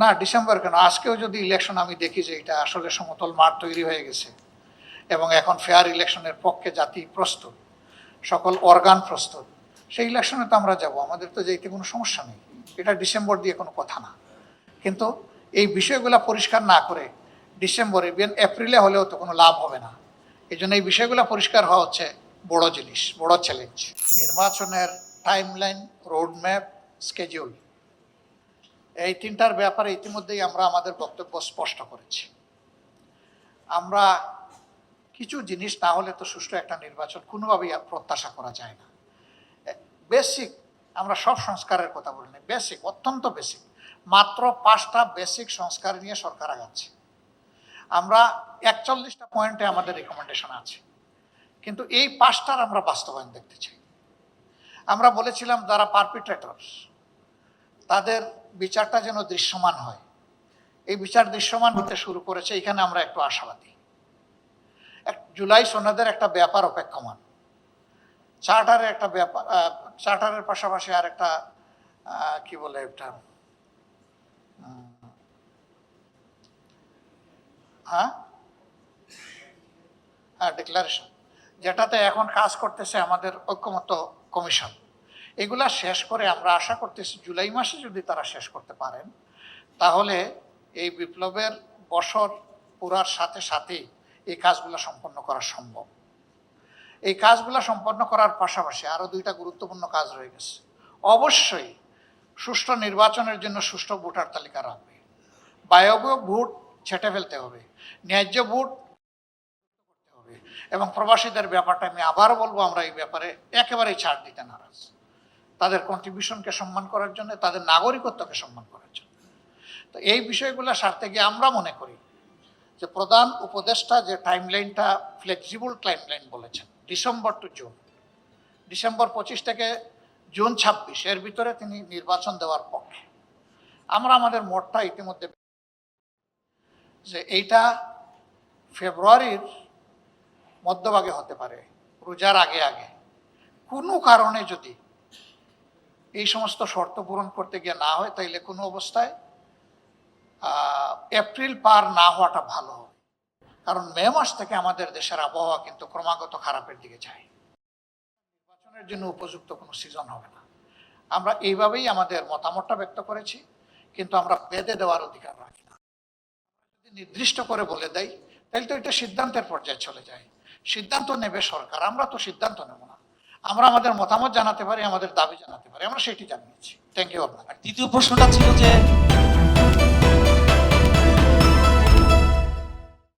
না, ডিসেম্বর কেন? আজকেও যদি ইলেকশন আমি দেখি যে এটা আসলে সমতল মাঠ তৈরি হয়ে গেছে এবং এখন ফেয়ার ইলেকশনের পক্ষে জাতি প্রস্তুত, সকল অর্গান প্রস্তুত, সেই ইলেকশনে তো আমরা যাব। আমাদের তো যেতে কোনো সমস্যা নেই। এটা ডিসেম্বর দিয়ে কোনো কথা না। কিন্তু এই বিষয়গুলো পরিষ্কার না করে ডিসেম্বরে ইভেন এপ্রিলে হলেও তো কোনো লাভ হবে না। এই জন্য এই বিষয়গুলো পরিষ্কার হওয়া হচ্ছে বড় জিনিস, বড় চ্যালেঞ্জ নির্বাচনের টাইমলাইন রোডম্যাপ স্কেডিউল এই তিনটার ব্যাপারে ইতিমধ্যেই আমরা আমাদের বক্তব্য স্পষ্ট করেছি। আমরা কিছু জিনিস না হলে তো সুষ্ঠু একটা নির্বাচন কোনোভাবেই প্রত্যাশা করা যায় না। বেসিক আমরা সব সংস্কারের কথা বলি না বেসিক, অত্যন্ত বেসিক। মাত্র পাঁচটা বেসিক সংস্কার নিয়ে সরকার আগাচ্ছে। আমরা একচল্লিশটা পয়েন্টে আমাদের রেকমেন্ডেশন আছে। কিন্তু এই পাঁচটার আমরা বাস্তবায়ন দেখতে চাই। আমরা বলেছিলাম যারা পারপিট্রেটরস তাদের বিচারটা যেন দৃশ্যমান হয়। এই বিচার দৃশ্যমান হতে শুরু করেছে, এখানে আমরা একটু আশাবাদী। এক জুলাই সনদের একটা ব্যাপার অপেক্ষমান। চার্টারের একটা ব্যাপার চার্টারের পাশাপাশি আর একটা কি বলে এটা? হ্যাঁ? হ্যাঁ ডিক্লারেশন যেটাতে এখন কাজ করতেছে আমাদের ঐক্যমত্য কমিশন। এগুলা শেষ করে আমরা আশা করতেছি জুলাই মাসে যদি তারা শেষ করতে পারেন, তাহলে এই বিপ্লবের বছর পুরার সাথে সাথেই এই কাজগুলো সম্পন্ন করা সম্ভব। এই কাজগুলো সম্পন্ন করার পাশাপাশি আরও দুইটা গুরুত্বপূর্ণ কাজ রয়ে গেছে। অবশ্যই সুষ্ঠু নির্বাচনের জন্য সুষ্ঠু ভোটার তালিকা রাখবে। বায়বীয় ভোট ছেটে ফেলতে হবে, ন্যায্য ভোট করতে হবে এবং প্রবাসীদের ব্যাপারটা আমি আবার বলব, আমরা এই ব্যাপারে একেবারেই ছাড় দিতে নারাজ। তাদের কন্ট্রিবিউশনকে সম্মান করার জন্য, তাদের নাগরিকত্বকে সম্মান করার জন্য। তো এই বিষয়গুলো সারতে গিয়ে আমরা মনে করি যে প্রধান উপদেষ্টা যে টাইমলাইনটা ফ্লেক্সিবল টাইমলাইন বলেছেন ডিসেম্বর টু জুন ডিসেম্বর পঁচিশ থেকে জুন ছাব্বিশ, এর ভিতরে তিনি নির্বাচন দেওয়ার পক্ষে। আমরা আমাদের মোটটা ইতিমধ্যে যে এইটা ফেব্রুয়ারির মধ্যভাগে হতে পারে, রোজার আগে আগে। কোনো কারণে যদি এই সমস্ত শর্ত পূরণ করতে গিয়ে না হয়, তাইলে কোনো অবস্থায় এপ্রিল পার না হওয়াটা ভালো হবে। কারণ মে মাস থেকে আমাদের দেশের আবহাওয়া কিন্তু ক্রমাগত খারাপের দিকে যায়। নির্বাচনের জন্য উপযুক্ত কোনো সিজন হবে না। আমরা এইভাবেই আমাদের মতামতটা ব্যক্ত করেছি, কিন্তু আমরা বেঁধে দেওয়ার অধিকার রাখি না। যদি নির্দিষ্ট করে বলে দেয় তাহলে তো এটা সিদ্ধান্তের পর্যায়ে চলে যায়। সিদ্ধান্ত নেবে সরকার, আমরা তো সিদ্ধান্ত নেব না। আমরা আমাদের মতামত জানাতে পারি, আমাদের দাবি জানাতে পারি, আমরা সেটি জানিয়েছি। থ্যাংক ইউ আপনাকে দ্বিতীয় প্রশ্নটা ছিল যে